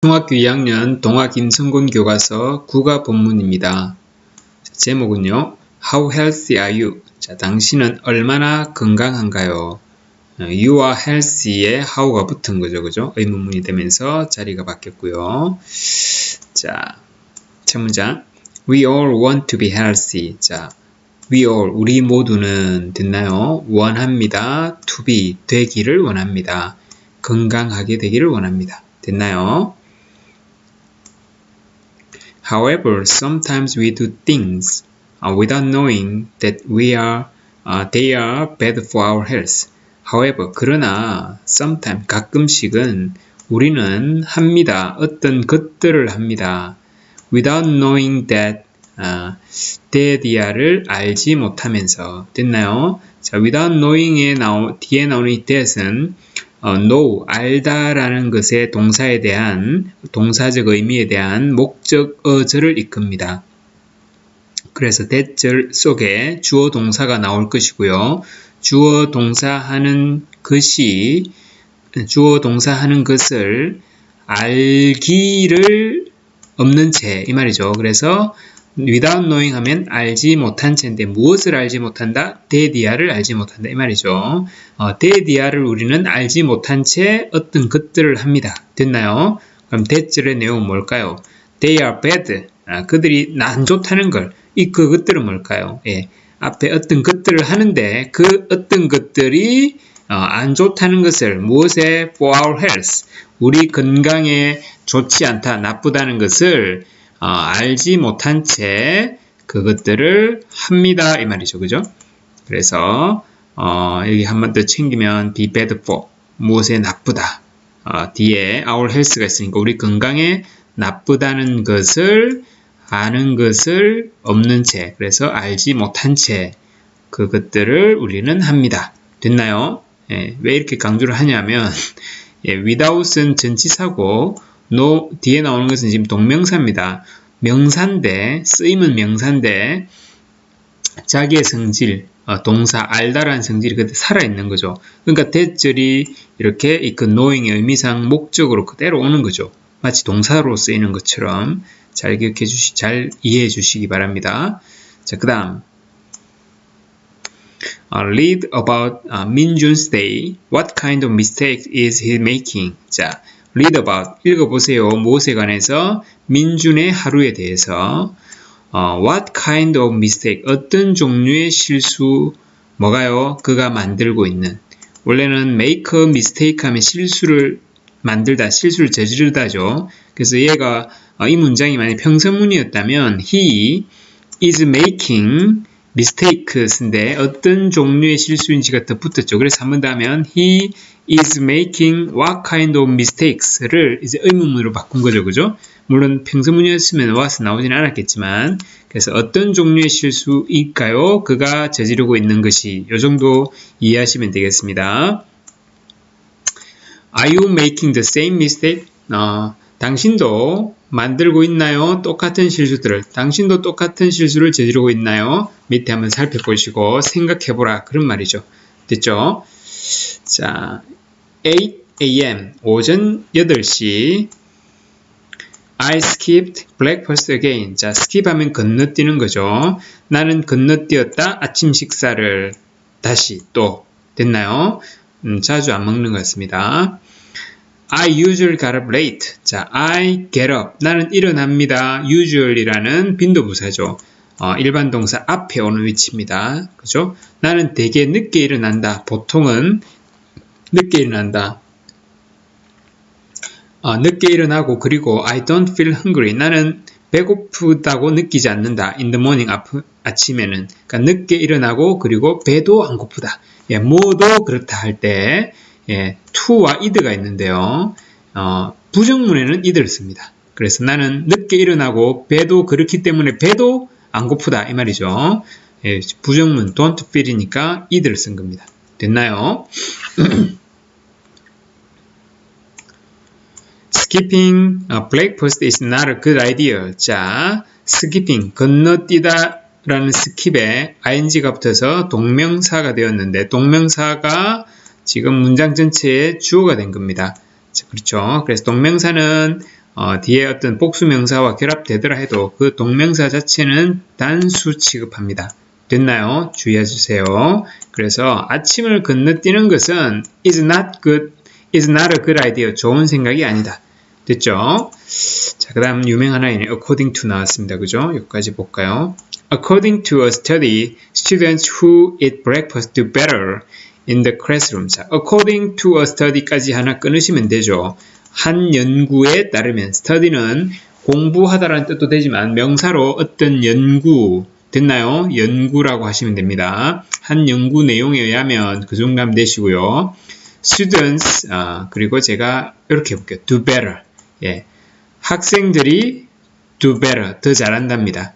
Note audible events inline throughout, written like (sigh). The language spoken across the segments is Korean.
중학교 2학년 동화 김성곤 교과서 국어 본문입니다. 제목은요. How healthy are you? 자, 당신은 얼마나 건강한가요? You are healthy에 how가 붙은 거죠. 그죠? 의문문이 되면서 자리가 바뀌었고요. 자, 첫 문장. We all want to be healthy. 자, we all, 우리 모두는 됐나요? 원합니다. to be, 되기를 원합니다. 건강하게 되기를 원합니다. 됐나요? However, sometimes we do things uh, without knowing that we are uh, they are bad for our health. However, 그러나 sometimes 가끔씩은 우리는 합니다. 어떤 것들을 합니다. Without knowing that 아, that이야를 알지 못하면서 됐나요? 자, without knowing에 나오, 뒤에 나오는 이 that은 어, know, 알다라는 것의 동사에 대한 동사적 의미에 대한 목적어절을 이끕니다. 그래서 that절 속에 주어 동사가 나올 것이고요. 주어 동사하는 것이 주어 동사하는 것을 알기를 없는 채 이 말이죠. 그래서 without knowing 하면 알지 못한 채인데 무엇을 알지 못한다? 데디아를 알지 못한다 이 말이죠. 어, 데디아를 우리는 알지 못한 채 어떤 것들을 합니다. 됐나요? 그럼 대절의 내용은 뭘까요? They are bad. 아, 그들이 안 좋다는 걸. 이 그것들은 뭘까요? 예. 앞에 어떤 것들을 하는데 그 어떤 것들이 어, 안 좋다는 것을 무엇에 for our health 우리 건강에 좋지 않다 나쁘다는 것을 어, 알지 못한 채 그것들을 합니다. 이 말이죠. 그죠? 그래서 어, 여기 한 번 더 챙기면 be bad for 무엇에 나쁘다. 어, 뒤에 our health가 있으니까 우리 건강에 나쁘다는 것을 아는 것을 없는 채 그래서 알지 못한 채 그것들을 우리는 합니다. 됐나요? 예, 왜 이렇게 강조를 하냐면 (laughs) 예, without은 전치사고 no 뒤에 나오는 것은 지금 동명사입니다. 명사인데 쓰임은 명사인데 자기의 성질 어, 동사 알다라는 성질이 그때 살아있는 거죠. 그러니까 대절이 이렇게 이 그 knowing의 의미상 목적으로 그대로 오는 거죠. 마치 동사로 쓰이는 것처럼 잘 기억해 주시, 잘 이해해 주시기 바랍니다. 자, 그 다음. Uh, read about uh, Minjun's day. What kind of mistakes is he making? 자, read about 읽어보세요. 무엇에 관해서 민준의 하루에 대해서 어, what kind of mistake 어떤 종류의 실수 뭐가요? 그가 만들고 있는 원래는 make a mistake 하면 실수를 만들다 실수를 저지르다죠. 그래서 얘가 어, 이 문장이 만약 평서문이었다면 he is making mistakes인데 어떤 종류의 실수인지가 더 붙었죠. 그래서 한 번 더 하면 he is making what kind of mistakes를 이제 의문문으로 바꾼 거죠. 그죠? 물론 평소문이었으면 what's 나오진 않았겠지만 그래서 어떤 종류의 실수일까요? 그가 저지르고 있는 것이 이 정도 이해하시면 되겠습니다. Are you making the same mistake? 어, 당신도 만들고 있나요? 똑같은 실수들을. 당신도 똑같은 실수를 저지르고 있나요? 밑에 한번 살펴보시고 생각해보라. 그런 말이죠. 됐죠? 자, 8 a.m. 오전 8시 I skipped breakfast again. 자, skip 하면 건너뛰는 거죠. 나는 건너뛰었다 아침 식사를 다시 또 됐나요? 음, 자주 안 먹는 것 같습니다. I usually get up late. 자, I get up. 나는 일어납니다. usual이라는 빈도부사죠. 어, 일반 동사 앞에 오는 위치입니다. 그죠? 나는 되게 늦게 일어난다. 보통은 늦게 일어난다. 어, 늦게 일어나고 그리고 I don't feel hungry. 나는 배고프다고 느끼지 않는다. In the morning 아침에는. 그러니까 늦게 일어나고 그리고 배도 안 고프다. 예, 뭐도 그렇다 할 때 예, to와 id가 있는데요. 어, 부정문에는 id를 씁니다. 그래서 나는 늦게 일어나고 배도 그렇기 때문에 배도 안 고프다 이 말이죠. 예, 부정문 don't feel이니까 id를 쓴 겁니다. 됐나요? (clears throat) Skipping breakfast is not a good idea. 자, skipping 건너뛰다 라는 스킵에 ing가 붙어서 동명사가 되었는데 동명사가 지금 문장 전체에 주어가 된 겁니다. 자, 그렇죠. 그래서 동명사는 어, 뒤에 어떤 복수명사와 결합되더라 해도 그 동명사 자체는 단수 취급합니다. 됐나요? 주의해 주세요. 그래서 아침을 건너뛰는 것은 is not good, is not a good idea. 좋은 생각이 아니다. 됐죠? 자, 그 다음 유명 하나인 according to 나왔습니다. 그죠? 여기까지 볼까요? According to a study, students who eat breakfast do better in the classroom. 자, according to a study까지 하나 끊으시면 되죠. 한 연구에 따르면 study는 공부하다라는 뜻도 되지만 명사로 어떤 연구 됐나요? 연구라고 하시면 됩니다. 한 연구 내용에 의하면 그 정도 하면 되시고요. students 아, 그리고 제가 이렇게 해볼게요. do better 예, 학생들이 do better 더 잘한답니다.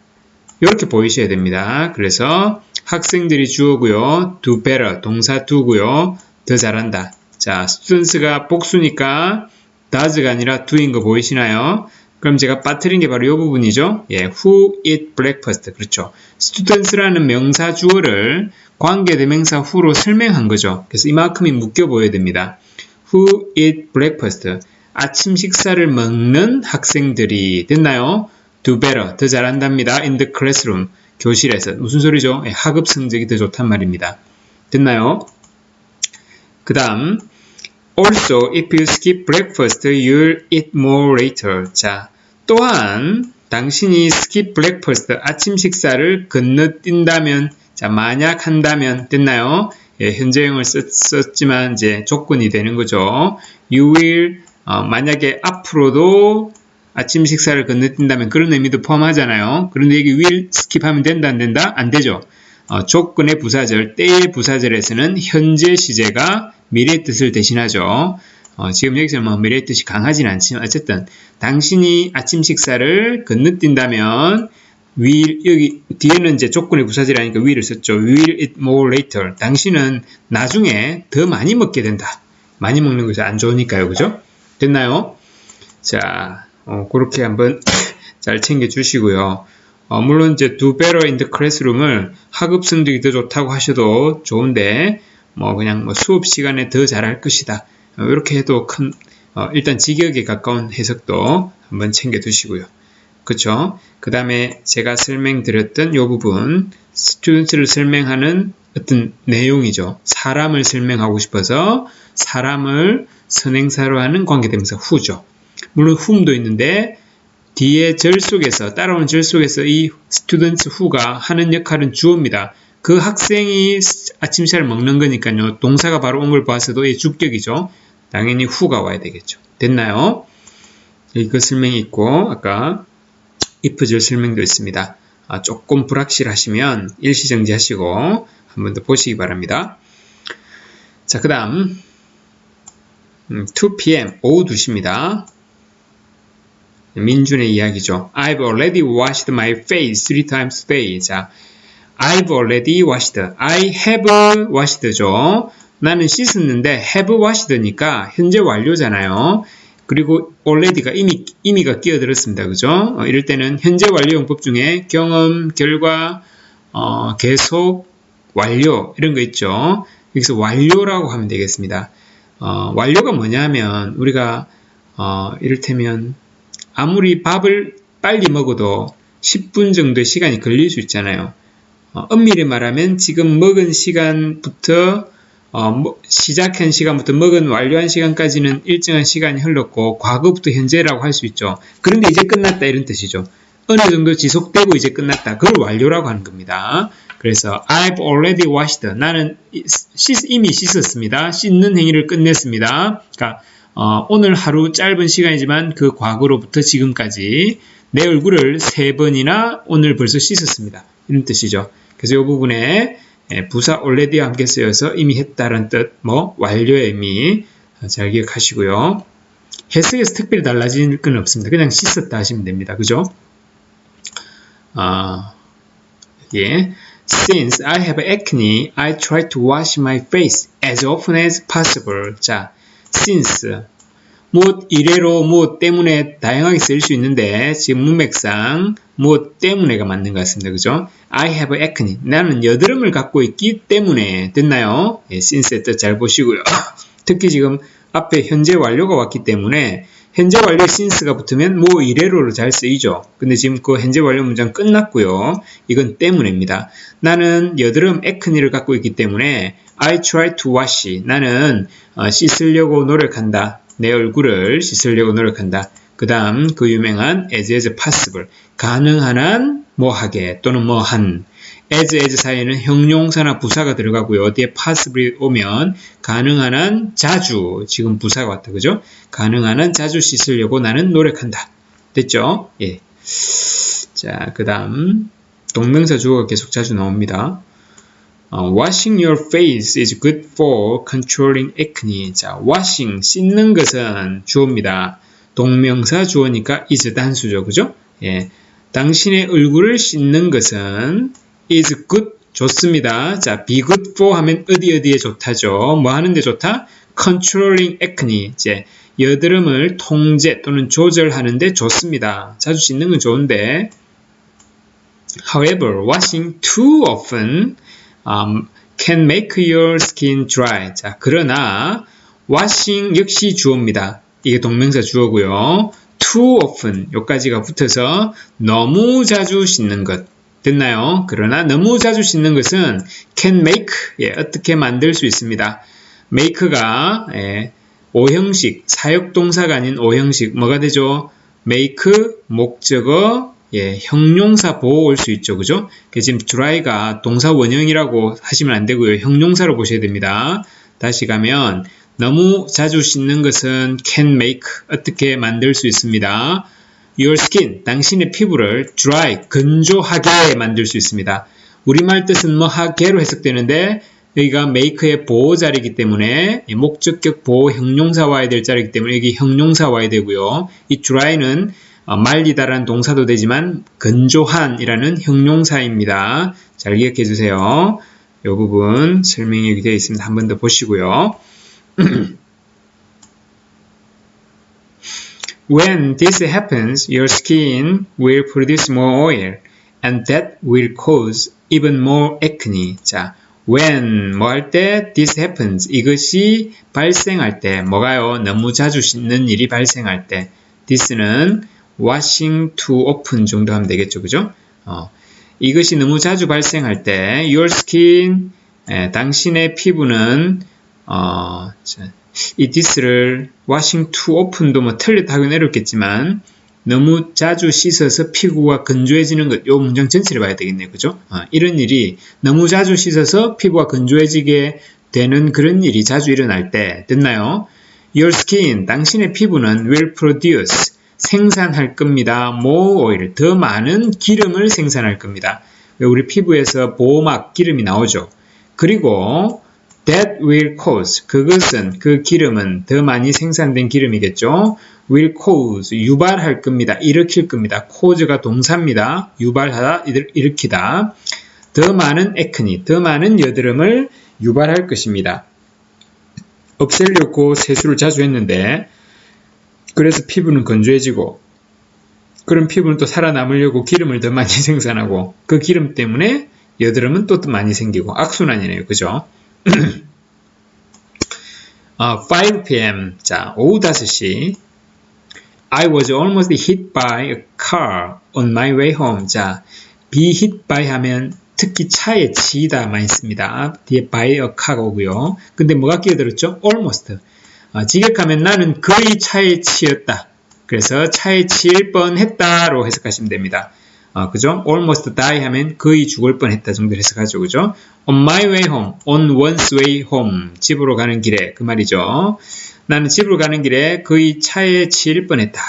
이렇게 보이셔야 됩니다. 그래서 학생들이 주어고요. do better 동사 do고요. 더 잘한다. 자, students가 복수니까 does가 아니라 do인 거 보이시나요? 그럼 제가 빠뜨린 게 바로 이 부분이죠. 예, who eat breakfast. 그렇죠. students라는 명사 주어를 관계대명사 who로 설명한 거죠. 그래서 이만큼이 묶여 보여야 됩니다. who eat breakfast. 아침 식사를 먹는 학생들이 됐나요? do better. 더 잘한답니다. in the classroom. 교실에서. 무슨 소리죠? 예, 학업 성적이 더 좋단 말입니다. 됐나요? 그 다음 Also, if you skip breakfast, you'll eat more later. 자, 또한 당신이 skip breakfast, 아침 식사를 건너뛴다면, 자, 만약 한다면 됐나요? 예, 현재형을 썼, 지만 이제 조건이 되는 거죠. You will 어, 만약에 앞으로도 아침 식사를 건너뛴다면 그런 의미도 포함하잖아요. 그런데 여기 will skip하면 된다 안 된다? 안 되죠. 어, 조건의 부사절, 때의 부사절에서는 현재 시제가 미래의 뜻을 대신하죠. 어, 지금 여기서 뭐 미래의 뜻이 강하진 않지만 어쨌든 당신이 아침 식사를 건너뛴다면 will 여기 뒤에는 이제 조건의 부사절이라니까 will을 썼죠. will eat more later. 당신은 나중에 더 많이 먹게 된다. 많이 먹는 것이 안 좋으니까요. 그죠? 됐나요? 자, 어, 그렇게 한번 잘 챙겨 주시고요. 어, 물론 이제 better in the classroom을 학업 성적이 더 좋다고 하셔도 좋은데 뭐 그냥 뭐 수업 시간에 더 잘할 것이다. 어, 이렇게 해도 큰 어, 일단 직역에 가까운 해석도 한번 챙겨 두시고요. 그쵸? 그 다음에 제가 설명드렸던 이 부분 스튜던트를 설명하는 어떤 내용이죠. 사람을 설명하고 싶어서 사람을 선행사로 하는 관계대명사 후죠. 물론 whom도 있는데 뒤에 절 속에서 따라오는 절 속에서 이 students who가 하는 역할은 주어입니다. 그 학생이 아침 식사를 먹는 거니까요. 동사가 바로 온걸 봤어도 이 주격이죠. 당연히 who가 와야 되겠죠. 됐나요? 이거 설명이 있고 아까 if절 설명도 있습니다. 아, 조금 불확실하시면 일시정지 하시고 한 번 더 보시기 바랍니다. 자, 그 다음 음, 2pm 오후 2시입니다. 민준의 이야기죠. I've already washed my face three times today. 자, I've already washed. I have washed죠. 나는 씻었는데 have washed니까 현재 완료잖아요. 그리고 already가 이미, 이미가 끼어들었습니다. 그죠? 어, 이럴 때는 현재 완료 용법 중에 경험, 결과, 어, 계속, 완료 이런 거 있죠. 여기서 완료라고 하면 되겠습니다. 어, 완료가 뭐냐면 우리가 어, 이를테면 아무리 밥을 빨리 먹어도 10분 정도의 시간이 걸릴 수 있잖아요. 어, 엄밀히 말하면 지금 먹은 시간부터 어, 뭐, 시작한 시간부터 먹은 완료한 시간까지는 일정한 시간이 흘렀고 과거부터 현재라고 할 수 있죠. 그런데 이제 끝났다 이런 뜻이죠. 어느 정도 지속되고 이제 끝났다. 그걸 완료라고 하는 겁니다. 그래서 I've already washed. 나는 씻, 이미 씻었습니다. 씻는 행위를 끝냈습니다. 그러니까 어, 오늘 하루 짧은 시간이지만 그 과거로부터 지금까지 내 얼굴을 세 번이나 오늘 벌써 씻었습니다. 이런 뜻이죠. 그래서 이 부분에 예, 부사 already와 함께 쓰여서 이미 했다는 뜻, 뭐 완료의 의미 잘 기억하시고요. 해석에서 특별히 달라질 건 없습니다. 그냥 씻었다 하시면 됩니다. 그죠? 아, 예. Since I have acne, I try to wash my face as often as possible. 자, since 무엇 이래로 무엇 때문에 다양하게 쓸 수 있는데 지금 문맥상 무엇 때문에가 맞는 것 같습니다. 그죠? I have acne. 나는 여드름을 갖고 있기 때문에 됐나요? 예, since의 뜻 잘 보시고요. (coughs) 특히 지금 앞에 현재 완료가 왔기 때문에 현재 완료 since가 붙으면 뭐 이래로로 잘 쓰이죠. 근데 지금 그 현재 완료 문장 끝났고요. 이건 때문입니다. 나는 여드름 에크니를 갖고 있기 때문에 I try to wash. 나는 어, 씻으려고 노력한다. 내 얼굴을 씻으려고 노력한다. 그 다음 그 유명한 as as possible. 가능한 한 뭐하게 또는 뭐한 as as 사이에는 형용사나 부사가 들어가고요. 어디에 possibly 오면 가능한 한 자주 지금 부사가 왔다 그죠? 가능한 한 자주 씻으려고 나는 노력한다. 됐죠? 예. 자, 그 다음 동명사 주어가 계속 자주 나옵니다. 어, washing your face is good for controlling acne. 자, washing 씻는 것은 주어입니다. 동명사 주어니까 is 단수죠. 그죠? 예. 당신의 얼굴을 씻는 것은 is good 좋습니다. 자, be good for 하면 어디 어디에 좋다죠. 뭐 하는데 좋다? controlling acne 이제 여드름을 통제 또는 조절하는데 좋습니다. 자주 씻는 건 좋은데 however washing too often um, can make your skin dry. 자, 그러나 washing 역시 주어입니다. 이게 동명사 주어고요. too often 요까지가 붙어서 너무 자주 씻는 것 됐나요? 그러나 너무 자주 씻는 것은 can make 예, 어떻게 만들 수 있습니다. make가 예, 오형식 사역동사가 아닌 오형식 뭐가 되죠? make 목적어 예, 형용사 보호 올수 있죠. 그죠? 지금 dry가 동사 원형이라고 하시면 안 되고요. 형용사로 보셔야 됩니다. 다시 가면 너무 자주 씻는 것은 can make 어떻게 만들 수 있습니다. Your skin, 당신의 피부를 dry, 건조하게 만들 수 있습니다. 우리말 뜻은 뭐 하게로 해석되는데 여기가 make의 보호 자리이기 때문에 목적격 보호 형용사 와야 될 자리이기 때문에 여기 형용사 와야 되고요. 이 dry는 어, 말리다라는 동사도 되지만 건조한이라는 형용사입니다. 잘 기억해 주세요. 이 부분 설명이 되어 있습니다. 한 번 더 보시고요. When this happens, your skin will produce more oil, and that will cause even more acne. 자, when 뭐 할 때 this happens 이것이 발생할 때 뭐가요? 너무 자주 씻는 일이 발생할 때 this는 washing too often 정도 하면 되겠죠, 그죠? 어, 이것이 너무 자주 발생할 때 your skin 에, 당신의 피부는 어, 자, 이 디스를 washing too often도 뭐 틀렸다 하긴 어렵겠지만 너무 자주 씻어서 피부가 건조해지는 것, 요 문장 전체를 봐야 되겠네요. 그죠? 어, 이런 일이 너무 자주 씻어서 피부가 건조해지게 되는 그런 일이 자주 일어날 때 됐나요? Your skin, 당신의 피부는 will produce, 생산할 겁니다. more oil, 더 많은 기름을 생산할 겁니다. 우리 피부에서 보호막 기름이 나오죠. 그리고 that will cause 그것은 그 기름은 더 많이 생산된 기름이겠죠. will cause 유발할 겁니다. 일으킬 겁니다. cause가 동사입니다. 유발하다 일으키다. 더 많은 에크니 더 많은 여드름을 유발할 것입니다. 없애려고 세수를 자주 했는데 그래서 피부는 건조해지고 그런 피부는 또 살아남으려고 기름을 더 많이 (laughs) 생산하고 그 기름 때문에 여드름은 또 많이 생기고 악순환이네요. 그죠? 어, 5 p.m. 자, 오후 5시. I was almost hit by a car on my way home. 자, be hit by 하면 특히 차에 치다 많이 씁니다. 뒤에 by a car가 오고요. 근데 뭐가 끼어들었죠? almost. 어, 직역하면 나는 거의 차에 치였다. 그래서 차에 치일 뻔했다로 해석하시면 됩니다. 어, 그죠? almost die 하면 거의 죽을 뻔했다 정도 해석하죠. 그죠? on my way home, on one's way home. 집으로 가는 길에 그 말이죠. 나는 집으로 가는 길에 거의 차에 치일 뻔했다.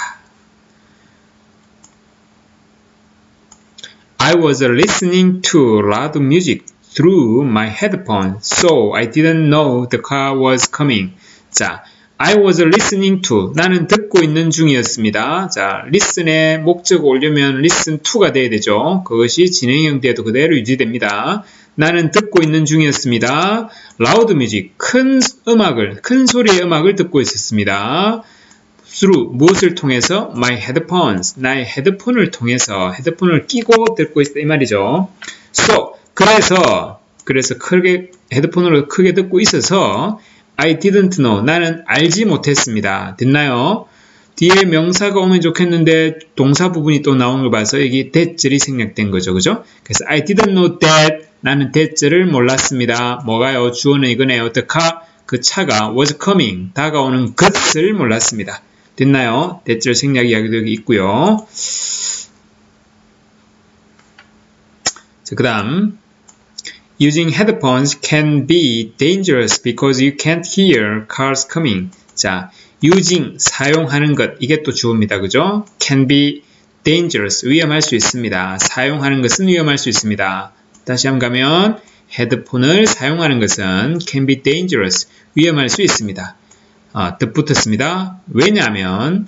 I was listening to loud music through my headphones, so I didn't know the car was coming. 자, I was listening to. 나는 듣고 있는 중이었습니다. 자, listen의 목적 올려면 listen to가 돼야 되죠. 그것이 진행형 때도 그대로 유지됩니다. 나는 듣고 있는 중이었습니다. loud music. 큰 음악을, 큰 소리의 음악을 듣고 있었습니다. through 무엇을 통해서 my headphones 나의 헤드폰을 통해서 헤드폰을 끼고 듣고 있다 이 말이죠. So 그래서 그래서 크게 헤드폰으로 크게 듣고 있어서 I didn't know. 나는 알지 못했습니다. 됐나요? 뒤에 명사가 오면 좋겠는데 동사 부분이 또 나오는 걸 봐서 여기 that이 생략된 거죠. 그죠? 그래서 I didn't know that. 나는 that을 몰랐습니다. 뭐가요? 주어는 이거네요. The car, 그 차가 was coming. 다가오는 것을 몰랐습니다. 됐나요? that을 생략 이야기도 여기 있고요. 자, 그 다음 Using headphones can be dangerous because you can't hear cars coming. 자, using 사용하는 것 이게 또 주어입니다. 그죠? can be dangerous 위험할 수 있습니다. 사용하는 것은 위험할 수 있습니다. 다시 한번 가면 헤드폰을 사용하는 것은 can be dangerous 위험할 수 있습니다. 아, 덧붙었습니다. 왜냐하면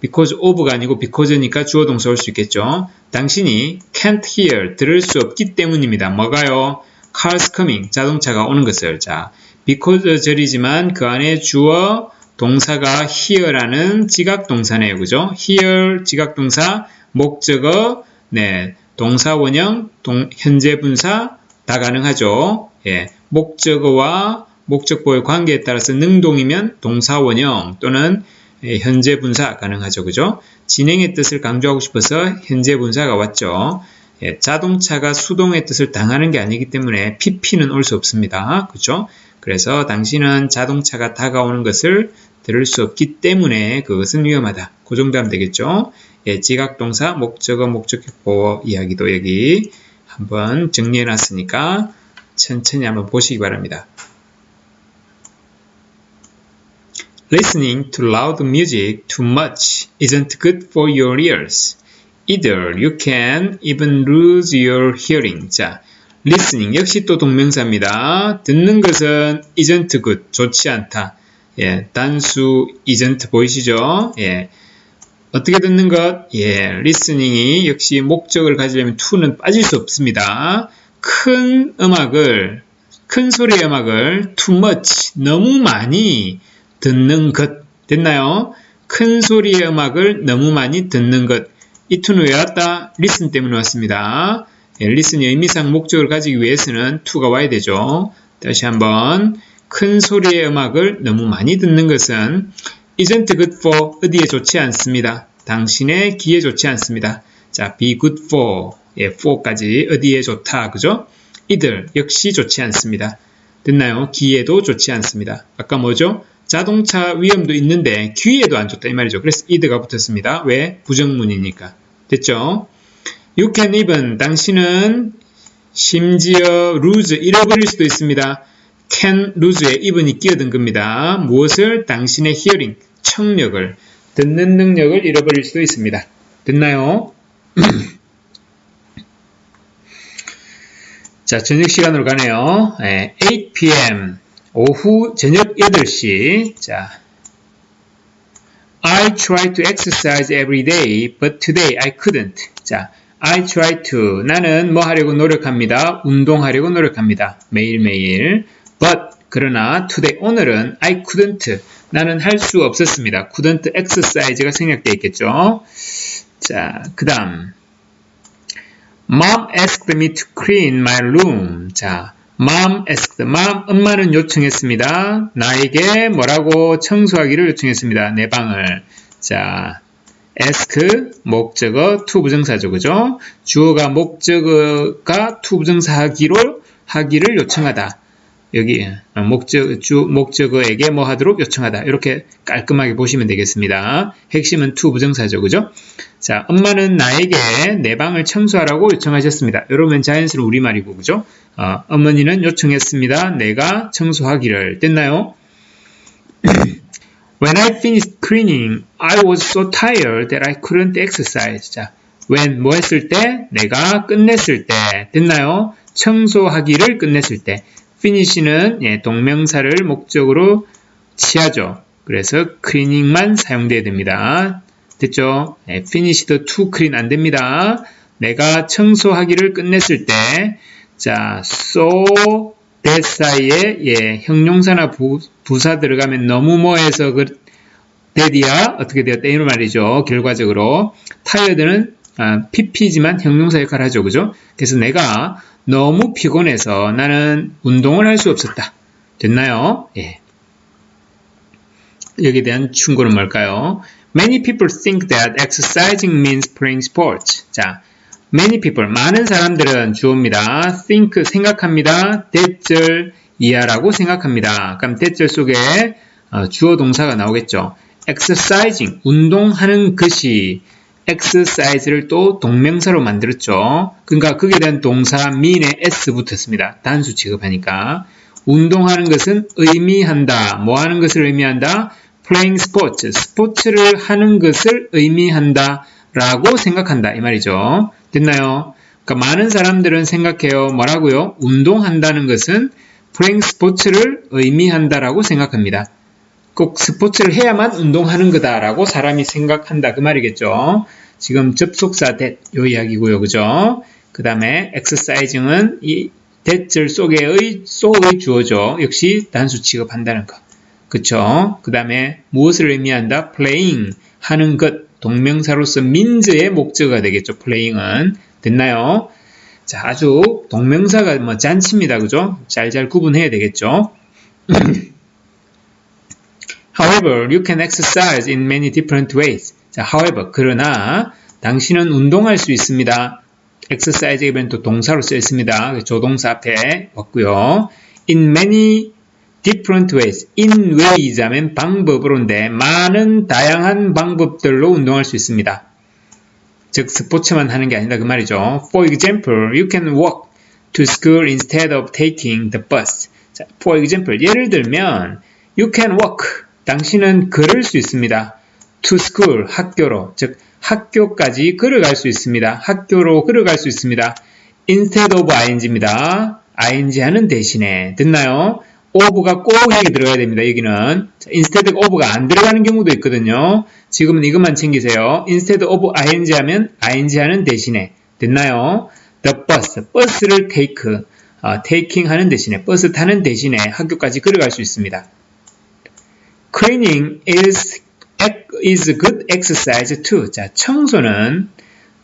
because of가 아니고 because니까 주어 동사 올 수 있겠죠. 당신이 can't hear 들을 수 없기 때문입니다. 뭐가요? Cars coming 자동차가 오는 것을 자 because 절이지만 그 안에 주어 동사가 here라는 지각 동사네요. 그죠? here 지각 동사 목적어 네 동사 원형 동, 현재 분사 다 가능하죠. 예. 목적어와 목적보의 관계에 따라서 능동이면 동사 원형 또는 예, 현재 분사 가능하죠. 그죠? 진행의 뜻을 강조하고 싶어서 현재 분사가 왔죠. 예, 자동차가 수동의 뜻을 당하는 게 아니기 때문에 PP는 올 수 없습니다. 그죠? 그래서 당신은 자동차가 다가오는 것을 들을 수 없기 때문에 그것은 위험하다. 그 정도 하면 되겠죠? 예, 지각동사, 목적어, 목적격보 이야기도 여기 한번 정리해 놨으니까 천천히 한번 보시기 바랍니다. Listening to loud music too much isn't good for your ears. Either you can even lose your hearing. 자, listening 역시 또 동명사입니다. 듣는 것은 isn't good, 좋지 않다. 예, 단수 isn't 보이시죠? 예. 어떻게 듣는 것? 예, listening이 역시 목적을 가지려면 to는 빠질 수 없습니다. 큰 음악을, 큰 소리의 음악을 too much, 너무 많이 듣는 것. 됐나요? 큰 소리의 음악을 너무 많이 듣는 것. 이 to는 왜 왔다? listen 때문에 왔습니다. 예, listen이 의미상 목적을 가지기 위해서는 to가 와야 되죠. 다시 한번 큰 소리의 음악을 너무 많이 듣는 것은 isn't good for 어디에 좋지 않습니다. 당신의 귀에 좋지 않습니다. 자, be good for 예, for까지 어디에 좋다 그죠? 이들 역시 좋지 않습니다. 됐나요? 귀에도 좋지 않습니다. 아까 뭐죠? 자동차 위험도 있는데 귀에도 안 좋다 이 말이죠. 그래서 이드가 붙었습니다. 왜? 부정문이니까. 됐죠? You can even 당신은 심지어 lose 잃어버릴 수도 있습니다. can lose에 even이 끼어든 겁니다. 무엇을? 당신의 hearing 청력을 듣는 능력을 잃어버릴 수도 있습니다. 됐나요? (clears throat) 자, 저녁 시간으로 가네요. 네, 8 p.m. 오후 저녁 8시. 자, I try to exercise every day, but today I couldn't. 자, I try to. 나는 뭐 하려고 노력합니다. 운동하려고 노력합니다. 매일매일. But, 그러나 today, 오늘은 I couldn't. 나는 할 수 없었습니다. couldn't exercise가 생략되어 있겠죠. 자, 그 다음. Mom asked me to clean my room. 자, Mom asked. Mom, 엄마는 요청했습니다. 나에게 뭐라고 청소하기를 요청했습니다. 내 방을. 자, ask 목적어 to 부정사죠. 그죠? 주어가 목적어가 to 부정사 하기로 하기를 요청하다. 여기 어, 목적 주 목적어에게 뭐 하도록 요청하다. 이렇게 깔끔하게 보시면 되겠습니다. 핵심은 to 부정사죠. 그죠? 자, 엄마는 나에게 내 방을 청소하라고 요청하셨습니다. 여러분 자연스러운 우리말이고 그죠? 어, 어머니는 요청했습니다. 내가 청소하기를 됐나요? (clears throat) When I finished cleaning, I was so tired that I couldn't exercise. 자, when 뭐 했을 때? 내가 끝냈을 때. 됐나요? 청소하기를 끝냈을 때. finish는 예, 동명사를 목적으로 취하죠. 그래서 cleaning만 사용돼야 됩니다. 됐죠? 예, finished to clean 안 됩니다. 내가 청소하기를 끝냈을 때, 자, so that 사이에 예, 형용사나 부, 사 들어가면 너무 뭐해서 그 that이야 어떻게 되었다 이런 말이죠. 결과적으로 tired는 아, pp지만 형용사 역할을 하죠. 그죠? 그래서 내가 너무 피곤해서 나는 운동을 할 수 없었다. 됐나요? 예. 여기에 대한 충고는 뭘까요? Many people think that exercising means playing sports. 자, many people, 많은 사람들은 주어입니다. think, 생각합니다. 대절 이하라고 생각합니다. 그럼 대절 속에 어, 주어 동사가 나오겠죠. exercising, 운동하는 것이 exercise를 또 동명사로 만들었죠. 그러니까 그에 대한 동사 mean에 s 붙었습니다. 단수 취급하니까. 운동하는 것은 의미한다. 뭐 하는 것을 의미한다? Playing sports, 스포츠를 하는 것을 의미한다. 라고 생각한다. 이 말이죠. 됐나요? 그러니까 많은 사람들은 생각해요. 뭐라고요? 운동한다는 것은 playing 스포츠를 의미한다라고 생각합니다. 꼭 스포츠를 해야만 운동하는 거다라고 사람이 생각한다. 그 말이겠죠. 지금 접속사 that 요 이야기고요. 그죠? 그 다음에 exercising은 이 속에의 속의 주어죠. 역시 단수 취급한다는 것. 그쵸? 그 다음에 무엇을 의미한다? playing 하는 것 동명사로서 민즈의 목적어가 되겠죠. playing은 됐나요? 자, 아주 동명사가 뭐 잔치입니다. 그죠? 잘잘 구분해야 되겠죠. (clears throat) However, you can exercise in many different ways. 자, however, 그러나 당신은 운동할 수 있습니다. exercise에 변또 동사로 쓰여 있습니다. 조동사 앞에 왔고요. In many different ways. in ways 하면 방법으로인데 많은 다양한 방법들로 운동할 수 있습니다. 즉 스포츠만 하는 게 아니다 그 말이죠. For example, you can walk to school instead of taking the bus. 자, for example, 예를 들면 you can walk 당신은 걸을 수 있습니다. to school, 학교로, 즉 학교까지 걸어갈 수 있습니다. 학교로 걸어갈 수 있습니다. instead of ing입니다. ing 하는 대신에 듣나요? Of가 꼭 여기 들어가야 됩니다. 여기는 instead of가 안 들어가는 경우도 있거든요. 지금은 이것만 챙기세요. instead of ing 하면 ing 하는 대신에 됐나요? the bus, 버스를 take, 어, taking 하는 대신에 버스 타는 대신에 학교까지 걸어갈 수 있습니다. cleaning is is good exercise too. 자, 청소는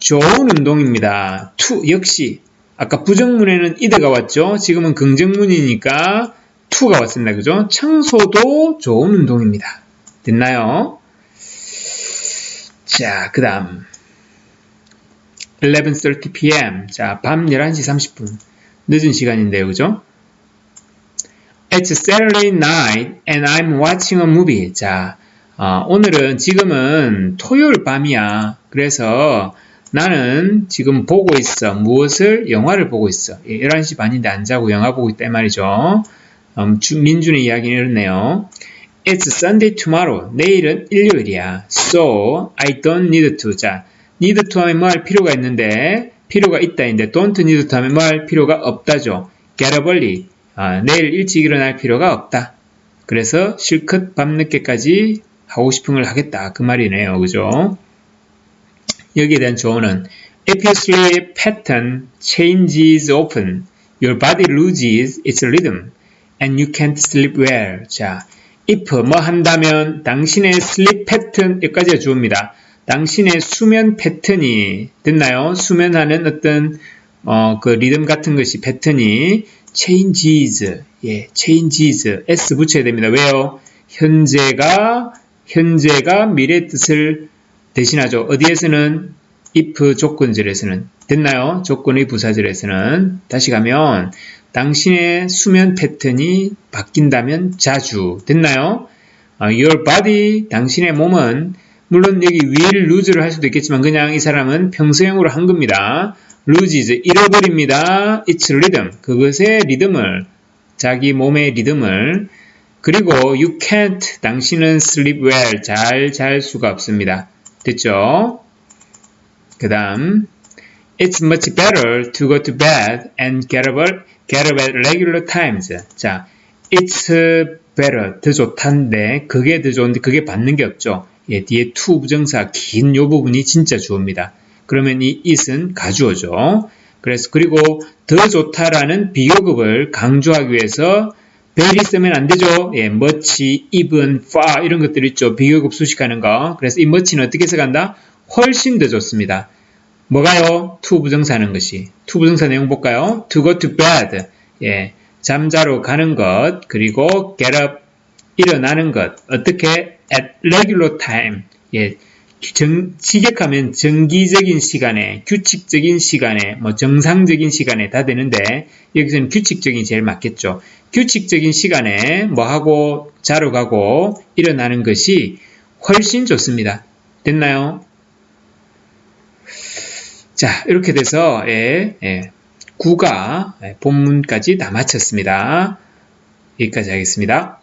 좋은 운동입니다. to 역시 아까 부정문에는 id가 왔죠. 지금은 긍정문이니까 to가 왔습니다. 그죠? 청소도 좋은 운동입니다. 됐나요? 자, 그 다음 11.30 p.m. 자, 밤 11시 30분. 늦은 시간인데요. 그죠? It's Saturday night and I'm watching a movie. 자, 어, 오늘은 지금은 토요일 밤이야. 그래서 나는 지금 보고 있어. 무엇을? 영화를 보고 있어. 11시 반인데 안 자고 영화 보고 있다 말이죠. 음, 주, 민준의 이야기는 이렇네요. It's Sunday tomorrow. 내일은 일요일이야. So, I don't need to. 자, need to 하면 뭐 할 필요가 있는데, 필요가 있다인데, don't need to 하면 뭐 할 필요가 없다죠. get up early. 아, 내일 일찍 일어날 필요가 없다. 그래서 실컷 밤늦게까지 하고 싶은 걸 하겠다. 그 말이네요. 그죠? 여기에 대한 조언은 If your sleep pattern changes often, your body loses its rhythm and you can't sleep well. 자, if 뭐 한다면 당신의 sleep pattern 여기까지가 주어입니다. 당신의 수면 패턴이 됐나요? 수면하는 어떤 어, 그 리듬 같은 것이 패턴이 changes 예, changes s 붙여야 됩니다. 왜요? 현재가 현재가 미래 뜻을 대신하죠. 어디에서는 if 조건절에서는 됐나요? 조건의 부사절에서는 다시 가면 당신의 수면 패턴이 바뀐다면 자주 됐나요? your body 당신의 몸은 물론 여기 will lose를 할 수도 있겠지만 그냥 이 사람은 평소형으로 한 겁니다. loses 잃어버립니다. its rhythm 그것의 리듬을 자기 몸의 리듬을 그리고 you can't 당신은 sleep well 잘 잘 수가 없습니다. 됐죠? 그 다음 It's much better to go to bed and get up, get up at regular times. 자, it's better 더 좋단데 그게 더 좋은데 그게 받는 게 없죠. 예, 뒤에 to 부정사 긴 요 부분이 진짜 주어입니다. 그러면 이 it은 가주어죠. 그래서 그리고 더 좋다라는 비교급을 강조하기 위해서 very 쓰면 안 되죠. 예, much, even, far 이런 것들 있죠. 비교급 수식하는 거. 그래서 이 much는 어떻게 해석한다? 훨씬 더 좋습니다. 뭐가요? to 부정사 하는 것이. to 부정사 내용 볼까요? to go to bed. 예, 잠자러 가는 것. 그리고 get up 일어나는 것. 어떻게? at regular time. 예. 정, 직역하면 정기적인 시간에, 규칙적인 시간에, 뭐 정상적인 시간에 다 되는데 여기서는 규칙적인 제일 맞겠죠. 규칙적인 시간에 뭐 하고 자러 가고 일어나는 것이 훨씬 좋습니다. 됐나요? 자, 이렇게 돼서 예, 예, 9가 본문까지 다 마쳤습니다. 여기까지 하겠습니다.